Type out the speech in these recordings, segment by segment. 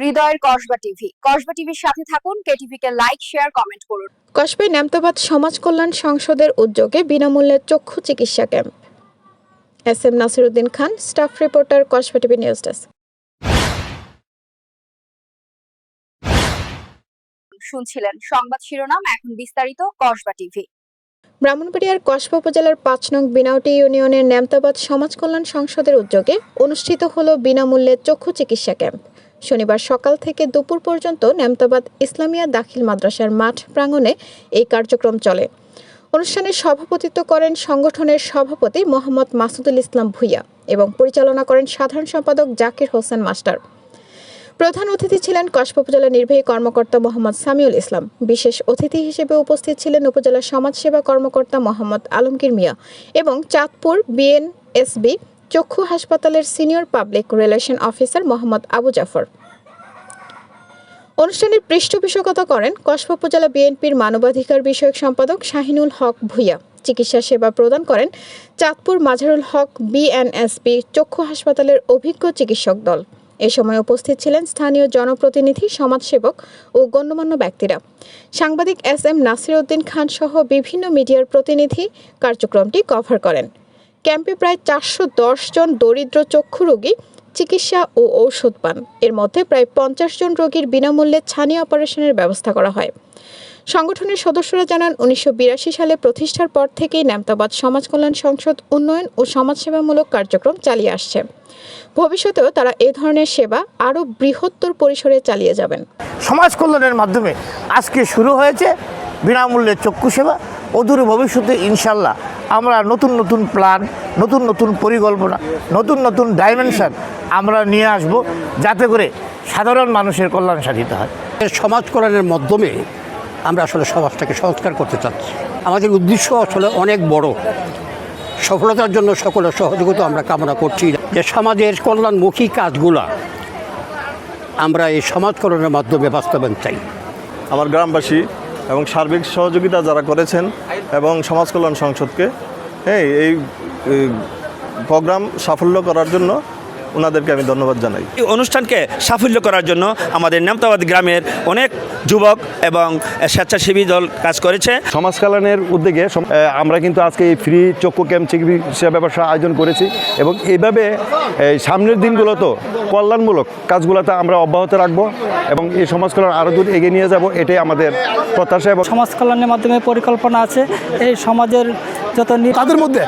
হৃদয়ের কসবা টিভি। কসবা টিভির সাথে থাকুন কেটিভি কে লাইক শেয়ার কমেন্ট করুন। কসবাই নেমতাবাদ সমাজ কল্যাণ সংসদের উদ্যোগে বিনামূল্যে চক্ষু চিকিৎসা camp. S M Nasiruddin Khan staff reporter Kasba TV news desk. শুনছিলেন সংবাদ শিরোনাম এখন বিস্তারিত কসবা টিভি। ব্রাহ্মণবাড়িয়ার কসবা উপজেলার পাঁচ নং বিনাউটি ইউনিয়নের নেমতাবাদ সমাজ কল্যাণ সংসদের উদ্যোগে অনুষ্ঠিত হল বিনামূল্যে চক্ষু চিকিৎসা ক্যাম্প। শনিবার সকাল থেকে দুপুর পর্যন্ত নেমতাবাদ ইসলামিয়া দাখিল মাদ্রাসার মাঠ প্রাঙ্গণে এই কার্যক্রম চলে। অনুষ্ঠানে সভাপতিত্ব করেন সংগঠনের সভাপতি মোহাম্মদ মাসুদুল ইসলাম ভুইয়া এবং পরিচালনা করেন সাধারণ সম্পাদক জাকির হোসেন মাস্টার। প্রধান অতিথি ছিলেন কসবা উপজেলা নির্বাহী কর্মকর্তা মোহাম্মদ সামিউল ইসলাম। বিশেষ অতিথি হিসেবে উপস্থিত ছিলেন উপজেলা সমাজসেবা কর্মকর্তা মোহাম্মদ আলমগীর মিয়া এবং চাঁদপুর বিএনএসবি চক্ষু হাসপাতালের senior public relation officer Mohammad Abu Jafar. অনুষ্ঠানের পৃষ্ঠপোষকতা করেন কসবা উপজেলা বিএনপির মানবাধিকার বিষয়ক সম্পাদক শাহিনুল হক ভুইয়া। চিকিৎসা সেবা প্রদান করেন চাঁদপুর মাঝারুল হক বিএনএসপি চক্ষু হাসপাতালের অভিজ্ঞ চিকিৎসক দল। এ সময় উপস্থিত ছিলেন স্থানীয় জনপ্রতিনিধি, সমাজসেবক ও গণ্যমান্য ব্যক্তিরা। সাংবাদিক এস এম নাসির উদ্দিন খান সহ বিভিন্ন মিডিয়ার প্রতিনিধি কার্যক্রমটি কভার করেন। ক্যাম্পে প্রায় চারশো জন দরিদ্র চক্ষু রোগী চিকিৎসা ও ঔষধ পান। এর মধ্যে প্রায় পঞ্চাশ জন রোগীর বিনামূল্যে ছানি অপারেশনের ব্যবস্থা করা হয়। সংগঠনের সদস্যরা জানান, উনিশশো বিরাশি সালে প্রতিষ্ঠার পর থেকেই ন্যামতাবাদ সমাজ কল্যাণ সংসদ উন্নয়ন ও সমাজসেবামূলক কার্যক্রম চালিয়ে আসছে। ভবিষ্যতেও তারা এ ধরনের সেবা আরও বৃহত্তর পরিসরে চালিয়ে যাবেন। সমাজ কল্যাণের মাধ্যমে আজকে শুরু হয়েছে বিনামূল্যে চক্ষু সেবা। অদূর ভবিষ্যতে ইনশাল্লাহ আমরা নতুন নতুন প্ল্যান নতুন নতুন পরিকল্পনা নতুন নতুন ডাইমেনশন আমরা নিয়ে আসব যাতে করে সাধারণ মানুষের কল্যাণ সাধিত হয়। সমাজ কল্যাণের মাধ্যমে আমরা আসলে সমাজটাকে সংস্কার করতে চাচ্ছি। আমাদের উদ্দেশ্য আসলে অনেক বড়। সফলতার জন্য সকলের সহযোগিতা আমরা কামনা করছি যে সমাজের কল্যাণমুখী কাজগুলা আমরা এই সমাজ কল্যাণের মাধ্যমে বাস্তবায়ন চাই। আমার গ্রামবাসী এবং সার্বিক সহযোগিতা যারা করেছেন এবং সমাজ কল্যাণ সংসদকে হ্যাঁ এই প্রোগ্রাম সাফল্য করার জন্য ওনাদেরকে আমি ধন্যবাদ জানাই। এই অনুষ্ঠানকে সাফল্য করার জন্য আমাদের নেমতাবাদ গ্রামের অনেক যুবক এবং স্বেচ্ছাসেবী দল কাজ করেছে। সমাজ কল্যাণের উদ্যোগে আমরা কিন্তু আজকে এই ফ্রি চক্ষু ক্যাম্প চিকিৎসা ব্যবসা আয়োজন করেছি এবং এইভাবে এই সামনের দিনগুলোতে কল্যাণমূলক কাজগুলোতে আমরা অব্যাহত রাখব এবং এই সমাজ কল্যাণ আরও দূর এগিয়ে নিয়ে যাব এটাই আমাদের প্রত্যাশা এবং সমাজ কল্যাণের মাধ্যমে পরিকল্পনা আছে। এই সমাজের যত তাদের মধ্যে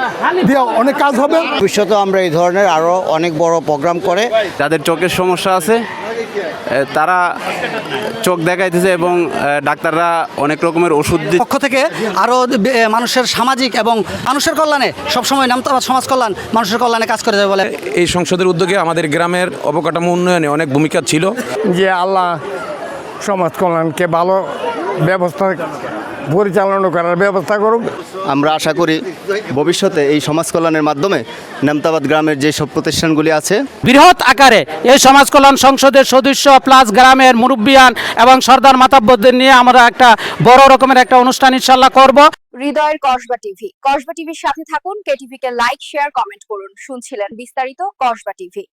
দিয়ে অনেক কাজ হবে। ভবিষ্যতে আমরা এই ধরনের আরও অনেক বড় প্রোগ্রাম করে যাদের চোখের সমস্যা আছে তারা চোখ দেখাইতেছে এবং ডাক্তাররা অনেক রকমের ওষুধ পক্ষ থেকে আরও মানুষের সামাজিক এবং মানুষের কল্যাণে সবসময় নামতাবাদ সমাজ কল্যাণ মানুষের কল্যাণে কাজ করে যাবে বলে এই সংসদের উদ্যোগে আমাদের গ্রামের অবকাঠামো উন্নয়নে অনেক ভূমিকা ছিল। যে আল্লাহ সমাজ কল্যাণকে ভালো ব্যবস্থা পরিচালনা করার ব্যবস্থা করুক আমরা আশা করি ভবিষ্যতে এই সমাজ কল্যাণের মাধ্যমে নেমতাবাদ গ্রামের যে সব প্রতিষ্ঠানগুলি আছে বৃহৎ আকারে এই সমাজ কল্যাণ সংসদের সদস্য প্লাস গ্রামের মুরব্বিয়ান এবং সর্দার মাতাব্বদের নিয়ে আমরা একটা বড় রকমের একটা অনুষ্ঠান ইনশাল্লাহ করব। হৃদয়ের কসবা টিভি। কসবা টিভির সাথে থাকুন কেটিভি কে লাইক শেয়ার কমেন্ট করুন। শুনছিলেন বিস্তারিত কসবা টিভি।